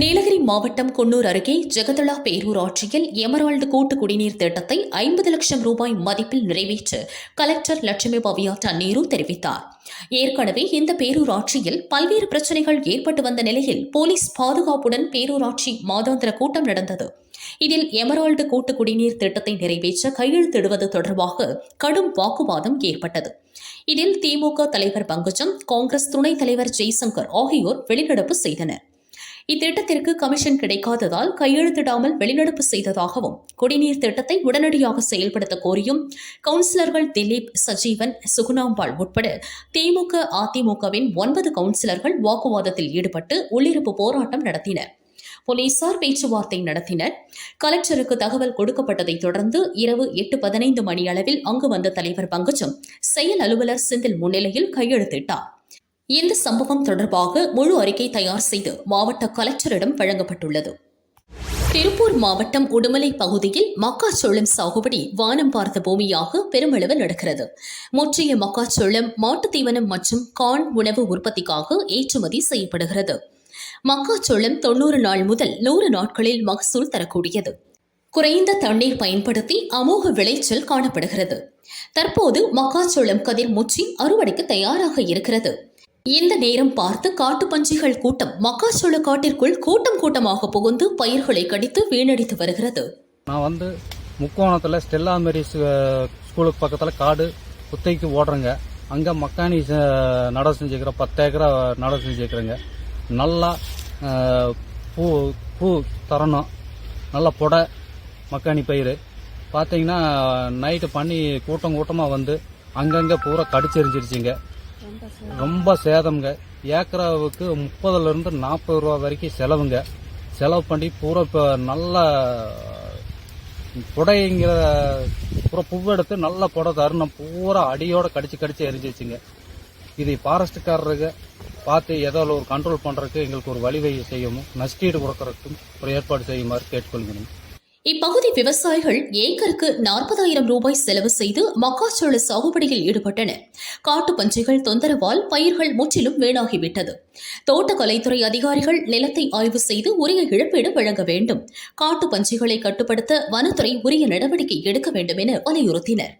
நீலகிரி மாவட்டம் குன்னூர் அருகே ஜெகதளா பேரூராட்சியில் எமரால்டு கூட்டு குடிநீர் திட்டத்தை ஐம்பது லட்சம் ரூபாய் மதிப்பில் நிறைவேற்ற கலெக்டர் லட்சுமி பவியா தண்ணீரு தெரிவித்தார். ஏற்கனவே இந்த பேரூராட்சியில் பல்வேறு பிரச்சனைகள் ஏற்பட்டு வந்த நிலையில் போலீஸ் பாதுகாப்புடன் பேரூராட்சி மாதாந்திர கூட்டம் நடந்தது. இதில் எமரால்டு கூட்டு குடிநீர் திட்டத்தை நிறைவேற்ற கையெழுத்திடுவது தொடர்பாக கடும் வாக்குவாதம் ஏற்பட்டது. இதில் திமுக தலைவர் பங்குஜம் காங்கிரஸ் துணைத் தலைவர் ஜெய்சங்கர் ஆகியோர் வெளிநடப்பு செய்தனர். இத்திட்டத்திற்கு கமிஷன் கிடைக்காததால் கையெழுத்திடாமல் வெளிநடப்பு செய்ததாகவும் குடிநீர் திட்டத்தை உடனடியாக செயல்படுத்த கோரியும் கவுன்சிலர்கள் திலீப் சஜீவன் சுகுணாம்பாள் உட்பட திமுக அதிமுகவின் ஒன்பது கவுன்சிலர்கள் வாக்குவாதத்தில் ஈடுபட்டு உள்ளிருப்பு போராட்டம் நடத்தினர். போலீசார் பேச்சுவார்த்தை நடத்தினர். கலெக்டருக்கு தகவல் கொடுக்கப்பட்டதைத் தொடர்ந்து இரவு எட்டு பதினைந்து மணி அளவில் அங்கு வந்த தலைவர் பங்கஜம் செயல் அலுவலர் செந்தில் முன்னிலையில் கையெழுத்திட்டார். இந்த சம்பவம் தொடர்பாக முழு அறிக்கை தயார் செய்து மாவட்ட கலெக்டரிடம் வழங்கப்பட்டுள்ளது. திருப்பூர் மாவட்டம் உடுமலை பகுதியில் மக்காச்சோளம் சாகுபடி வானம் பார்த்த பூமியாக பெருமளவு நடக்கிறது. முற்றிய மக்காச்சோளம் மாட்டு தீவனம் மற்றும் கான் உணவு உற்பத்திக்காக ஏற்றுமதி செய்யப்படுகிறது. மக்காச்சோளம் தொண்ணூறு நாள் முதல் நூறு நாட்களில் மகசூல் தரக்கூடியது. குறைந்த தண்ணீர் பயன்படுத்தி அமோக விளைச்சல் காணப்படுகிறது. தற்போது மக்காச்சோளம் கதிர் முற்றி அறுவடைக்கு தயாராக இருக்கிறது. இந்த நேரம் பார்த்து காட்டுப்பன்றிகள் கூட்டம் மக்காச்சோள காட்டிற்குள் கூட்டம் கூட்டமாக புகுந்து பயிர்களை கடித்து வீணடித்து வருகிறது. நான் வந்து முக்கோணத்தில் ஸ்டெல்லா மேரி ஸ்கூலுக்கு பக்கத்தில் காடு குத்தைக்கு ஓடுறேங்க. அங்கே மக்காணி ச- நடவு பத்து ஏக்கரா நடவு செஞ்சுக்கிறேங்க. நல்லா பூ பூ தரணும். நல்லா புடை மக்காணி பயிர் பார்த்தீங்கன்னா நைட்டு பண்ணி கூட்டம் கூட்டமாக வந்து அங்கங்கே பூரா கடிச்செறிஞ்சிருச்சுங்க ரொம்ப சேதம்ங்க. ஏக்கராவுக்கு முப்பதுலேருந்து நாற்பது ரூபா வரைக்கும் செலவுங்க. செலவு பண்ணி பூரா இப்போ நல்ல புடைங்கிற பூரா பூவெடுத்து நல்ல புடை தருணம். பூரா அடியோட கடிச்சு கடிச்சு எரிஞ்சிச்சுங்க. இது ஃபாரஸ்ட்டுக்காரருக்கு பார்த்து ஏதோ ஒரு கண்ட்ரோல் பண்ணுறதுக்கு எங்களுக்கு ஒரு வழிவகை செய்யவும் நஷ்டீடு கொடுக்கறதுக்கும் ஒரு ஏற்பாடு செய்யுமாறு கேட்டுக்கொள்கிறேன். இப்பகுதி விவசாயிகள் ஏக்கருக்கு நாற்பதாயிரம் ரூபாய் செலவு செய்து மக்காச்சோள சாகுபடியில் ஈடுபட்டனர் காட்டுப் பன்றிகள் தொந்தரவால் பயிர்கள் முற்றிலும் வீணாகிவிட்டது. தோட்டக்கலைத்துறை அதிகாரிகள் நிலத்தை ஆய்வு செய்து உரிய இழப்பீடு வழங்க வேண்டும். காட்டுப் பன்றிகளை கட்டுப்படுத்த வனத்துறை உரிய நடவடிக்கை எடுக்க வேண்டும் என வலியுறுத்தினர்.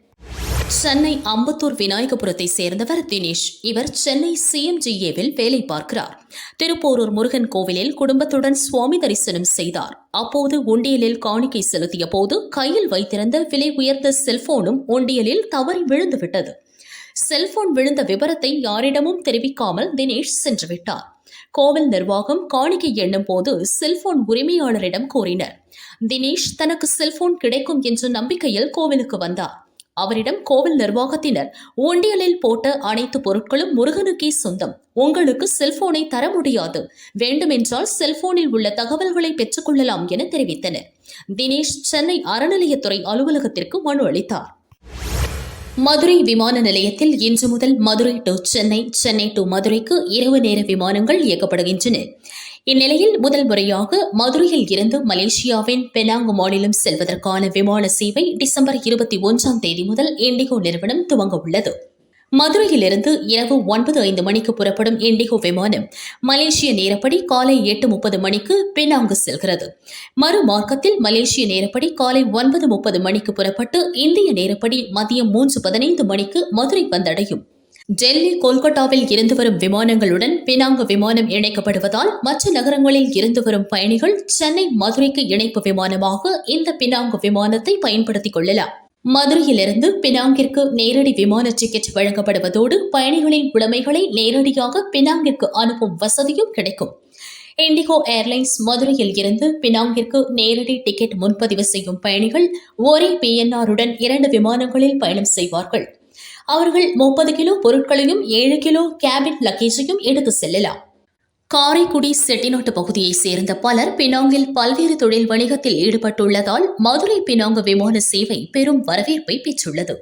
சென்னை அம்பத்தூர் விநாயகபுரத்தை சேர்ந்தவர் தினேஷ். இவர் சென்னை சிஎம்ஜிஏவில் வேலை பார்க்கிறார். திருப்போரூர் முருகன் கோவிலில் குடும்பத்துடன் சுவாமி தரிசனம் செய்தார். அப்போது உண்டியலில் காணிக்கை செலுத்திய போது கையில் வைத்திருந்த விலை உயர்ந்த செல்போனும் உண்டியலில் தவறி விழுந்துவிட்டது. செல்போன் விழுந்த விவரத்தை யாரிடமும் தெரிவிக்காமல் தினேஷ் சென்றுவிட்டார் கோவில் நிர்வாகம் காணிக்கை எண்ணும் போது செல்போன் உரிமையாளரிடம் கூறினர். தினேஷ் தனக்கு செல்போன் கிடைக்கும் என்ற நம்பிக்கையில் கோவிலுக்கு வந்தார். அவரிடம் கோவில் நிர்வாகத்தினர் ஒண்டியலில் போட்ட அனைத்து பொருட்களும் முருகனுக்கே சொந்தம். உங்களுக்கு செல்போனை தர முடியாது. வேண்டுமென்றால் செல்போனில் உள்ள தகவல்களை பெற்றுக்கொள்ளலாம் என தெரிவித்தனர். தினேஷ் சென்னை அறநிலையத்துறை அலுவலகத்திற்கு மனு அளித்தார். மதுரை விமான நிலையத்தில் இன்று முதல் மதுரை டு சென்னை சென்னை டு மதுரைக்கு இரவு நேர விமானங்கள் இயக்கப்படுகின்றன. இந்நிலையில் முதல் முறையாக மதுரையில் இருந்து மலேசியாவின் பெனாங் மாநிலம் செல்வதற்கான விமான சேவை டிசம்பர் இருபத்தி ஒன்றாம் தேதி முதல் இண்டிகோ நிறுவனம் துவங்க உள்ளது மதுரையிலிருந்து இரவு ஒன்பது ஐந்து மணிக்கு புறப்படும் இண்டிகோ விமானம் மலேசிய நேரப்படி காலை எட்டு முப்பது மணிக்கு பெனாங்கு செல்கிறது. மறுமார்க்கத்தில் மலேசிய நேரப்படி காலை ஒன்பது முப்பது மணிக்கு புறப்பட்டு இந்திய நேரப்படி மதியம் மூன்று பதினைந்து மணிக்கு மதுரை வந்தடையும். டெல்லி கொல்கட்டாவில் இருந்து வரும் விமானங்களுடன் பினாங்கு விமானம் இணைக்கப்படுவதால் மற்ற நகரங்களில் இருந்து வரும் பயணிகள் சென்னை மதுரைக்கு இணைப்பு விமானமாக இந்த பினாங்கு விமானத்தை பயன்படுத்திக் கொள்ளலாம். மதுரையிலிருந்து பினாங்கிற்கு நேரடி விமான டிக்கெட் வழங்கப்படுவதோடு பயணிகளின் உடைமைகளை நேரடியாக பினாங்கிற்கு அனுப்பும் வசதியும் கிடைக்கும். இண்டிகோ ஏர்லைன்ஸ் மதுரையில் இருந்து பினாங்கிற்கு நேரடி டிக்கெட் முன்பதிவு செய்யும் பயணிகள் ஒரே பிஎன்ஆருடன் இரண்டு விமானங்களில் பயணம் செய்வார்கள். அவர்கள் முப்பது கிலோ பொருட்களையும் ஏழு கிலோ கேபின் லக்கேஜையும் எடுத்து செல்லலாம். காரைக்குடி செட்டிநாட்டு பகுதியைச் சேர்ந்த பலர் பினாங்கில் பல்வேறு தொழில் வணிகத்தில் ஈடுபட்டுள்ளதால் மதுரை பினாங்கு விமான சேவை பெரும் வரவேற்பை பெற்றுள்ளது.